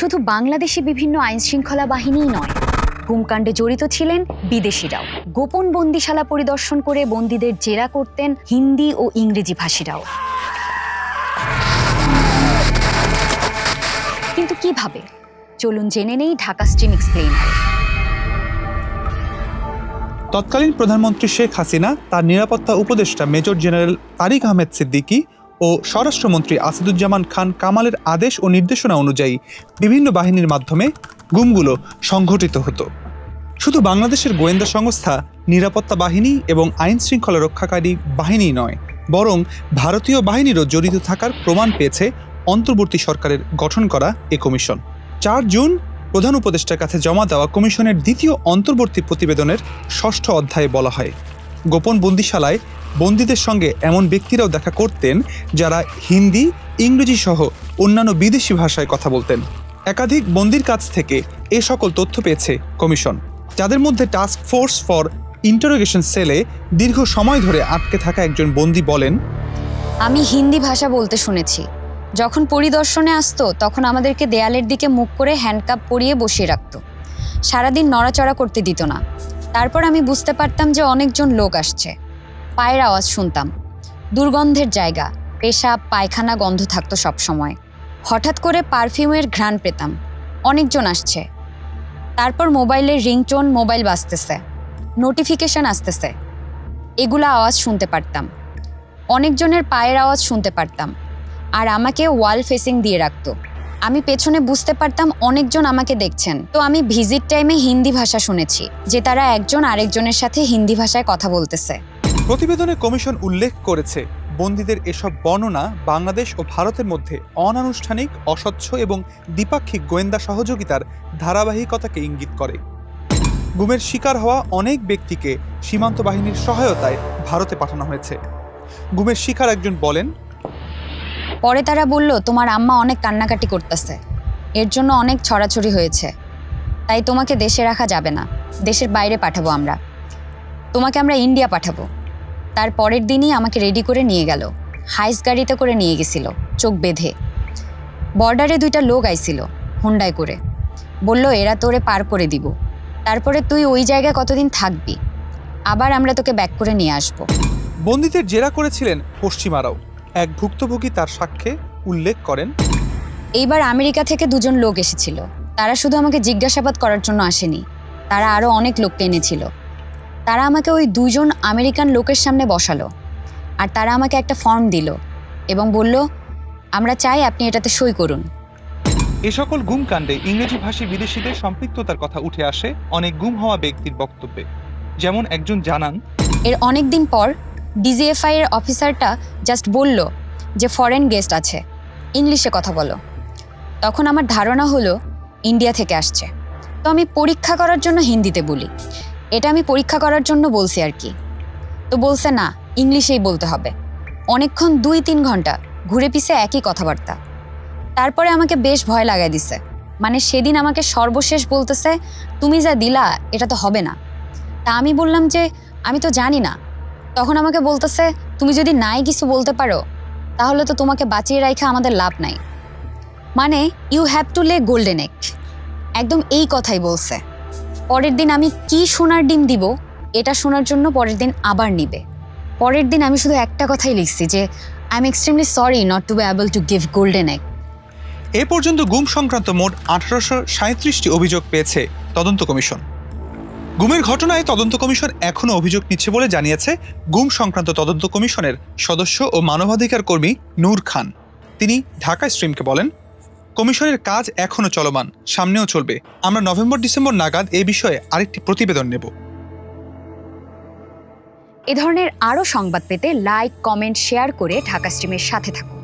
শুধু বাংলাদেশি বিভিন্ন আইন শৃঙ্খলা বাহিনীই নয় গুমকাণ্ডে জড়িত ছিলেন বিদেশিরাও। গোপন বন্দিশালা পরিদর্শন করে বন্দীদের জেরা করতেন হিন্দি ও ইংরেজি ভাষীরাও। কিন্তু কীভাবে? চলুন জেনে নেই ঢাকা স্ট্রিম এক্সপ্লেইনারে। তৎকালীন প্রধানমন্ত্রী শেখ হাসিনা, তার নিরাপত্তা উপদেষ্টা মেজর জেনারেল তারিক আহমেদ সিদ্দিকী ও স্বরাষ্ট্রমন্ত্রী আসাদুজ্জামান খান কামালের আদেশ ও নির্দেশনা অনুযায়ী বিভিন্ন বাহিনীর মাধ্যমে গুমগুলো সংঘটিত হতো। শুধু বাংলাদেশের গোয়েন্দা সংস্থা, নিরাপত্তা বাহিনী এবং আইন শৃঙ্খলা রক্ষাকারী বাহিনী নয়, বরং ভারতীয় বাহিনীরও জড়িত থাকার প্রমাণ পেয়েছে অন্তর্বর্তী সরকারের গঠন করা এ কমিশন। চার জুন প্রধান উপদেষ্টার কাছে জমা দেওয়া কমিশনের দ্বিতীয় অন্তর্বর্তী প্রতিবেদনের ষষ্ঠ অধ্যায়ে বলা হয়, গোপন বন্দিশালায় বন্দীদের সঙ্গে এমন ব্যক্তিরাও দেখা করতেন যারা হিন্দি, ইংরেজি সহ অন্যান্য বিদেশি ভাষায় কথা বলতেন। একাধিক বন্দির কাছ থেকে এ সকল তথ্য পেয়েছে কমিশন। যাদের মধ্যে টাস্ক ফোর্স ফর ইন্টারোগেশন সেলে দীর্ঘ সময় ধরে আটকে থাকা একজন বন্দী বলেন, আমি হিন্দি ভাষা বলতে শুনেছি। যখন পরিদর্শনে আসতো, তখন আমাদেরকে দেয়ালের দিকে মুখ করে হ্যান্ডকাপ পরিয়ে বসিয়ে রাখত। সারাদিন নড়াচড়া করতে দিত না। তারপর আমি বুঝতে পারতাম যে অনেকজন লোক আসছে। পায়ের আওয়াজ শুনতাম। দুর্গন্ধের জায়গা, পেশাব, পায়খানা গন্ধ থাকতো সব সময় হঠাৎ করে পারফিউমের ঘ্রাণ পেতাম। অনেকজন আসছে। তারপর মোবাইলের রিংটোন মোবাইল বাজতেছে। নোটিফিকেশন আসতেছে। এগুলো আওয়াজ শুনতে পারতাম। অনেকজনের পায়ের আওয়াজ শুনতে পারতাম। আর আমাকে ওয়াল ফেসিং দিয়ে রাখতো। আমি পেছনে বুঝতে পারতাম অনেকজন আমাকে দেখছেন। তো আমি ভিজিট টাইমে হিন্দি ভাষা শুনেছি, যে তারা একজন আরেকজনের সাথে হিন্দি ভাষায় কথা বলতেছে। প্রতিবেদনে কমিশন উল্লেখ করেছে, বন্দীদের এসব বর্ণনা বাংলাদেশ ও ভারতের মধ্যে অনানুষ্ঠানিক, অস্বচ্ছ এবং দ্বিপাক্ষিক গোয়েন্দা সহযোগিতার ধারাবাহিকতাকে ইঙ্গিত করে। গুমের শিকার হওয়া অনেক ব্যক্তিকে সীমান্ত বাহিনীর সহায়তায় ভারতে পাঠানো হয়েছে। গুমের শিকার একজন বলেন, পরে তারা বলল, তোমার আম্মা অনেক কান্নাকাটি করতেছে। এর জন্য অনেক ছড়াছড়ি হয়েছে। তাই তোমাকে দেশে রাখা যাবে না। দেশের বাইরে পাঠাবো আমরা। তোমাকে আমরা ইন্ডিয়া পাঠাবো। তার পরের দিনই আমাকে রেডি করে নিয়ে গেল। হাইস গাড়িতে করে নিয়ে গেছিল চোখ বেঁধে। বর্ডারে দুইটা লোক আইছিল হোন্ডায় করে। বলল এরা তোরে পার করে দিব। তারপরে তুই ওই জায়গায় কতদিন থাকবি? আবার আমরা তোকে ব্যাক করে নিয়ে আসব। বন্দীদের জেরা করেছিলেন পশ্চিমারাও। এক ভুক্তভোগী তার সাক্ষ্যে উল্লেখ করেন এইবার আমেরিকা থেকে দুজন লোক এসেছিল। তারা শুধু আমাকে জিজ্ঞাসাবাদ করার জন্য আসেনি। তারা আরও অনেক লোককে এনেছিল। তারা আমাকে ওই দুজন আমেরিকান লোকের সামনে বসালো। আর তারা আমাকে একটা ফর্ম দিল এবং বলল আমরা চাই আপনি এটাতে সই করুন। এ সকল গুম কাণ্ডে ইংরেজি ভাষী বিদেশিদের সম্পৃক্ততার কথা উঠে আসে অনেক গুম হওয়া ব্যক্তির বক্তব্যে। যেমন একজন জানান এর অনেক দিন পর ডিজিএফআই এর অফিসারটা জাস্ট বলল যে ফরেন গেস্ট আছে ইংলিশে কথা বলো। তখন আমার ধারণা হলো ইন্ডিয়া থেকে আসছে। তো আমি পরীক্ষা করার জন্য হিন্দিতে বলি। এটা আমি পরীক্ষা করার জন্য বলছি আর কি। তো বলছে, না, ইংলিশেই বলতে হবে। অনেকক্ষণ দুই তিন ঘণ্টা ঘুরে পিছে একই কথাবার্তা। তারপরে আমাকে বেশ ভয় লাগাই দিছে। মানে সেদিন আমাকে সর্বশেষ বলতেছে, তুমি যা দিলা, এটা তো হবে না। তা আমি বললাম যে, আমি তো জানি না। তখন আমাকে বলতেছে, তুমি যদি নাই কিছু বলতে পারো, তাহলে তো তোমাকে বাঁচিয়ে রাখা আমাদের লাভ নাই। মানে you have to lay golden এক একদম এই কথাই বলছে। পরের দিন আমি কি সোনার ডিম দিব, এটা শোনার জন্য পরের দিন আবার নিবে। পরের দিন আমি শুধু একটা কথাই লিখছি যে I am extremely sorry not to be able to give golden egg এ পর্যন্ত গুম সংক্রান্ত মোট আঠারোশো সাঁত্রিশটি অভিযোগ পেয়েছে তদন্ত কমিশন। গুমের ঘটনায় তদন্ত কমিশন এখনও অভিযোগ নিচ্ছে বলে জানিয়েছে গুম সংক্রান্ত তদন্ত কমিশনের সদস্য ও মানবাধিকার কর্মী নূর খান। তিনি ঢাকা স্ট্রিমকে বলেন কমিশনের কাজ এখনও চলমান, সামনেও চলবে। আমরা নভেম্বর, ডিসেম্বর নাগাদ এ বিষয়ে আরেকটি প্রতিবেদন নেব। এ ধরনের আরও সংবাদ পেতে লাইক কমেন্ট শেয়ার করে ঢাকা স্ট্রিমের সাথে থাকুন।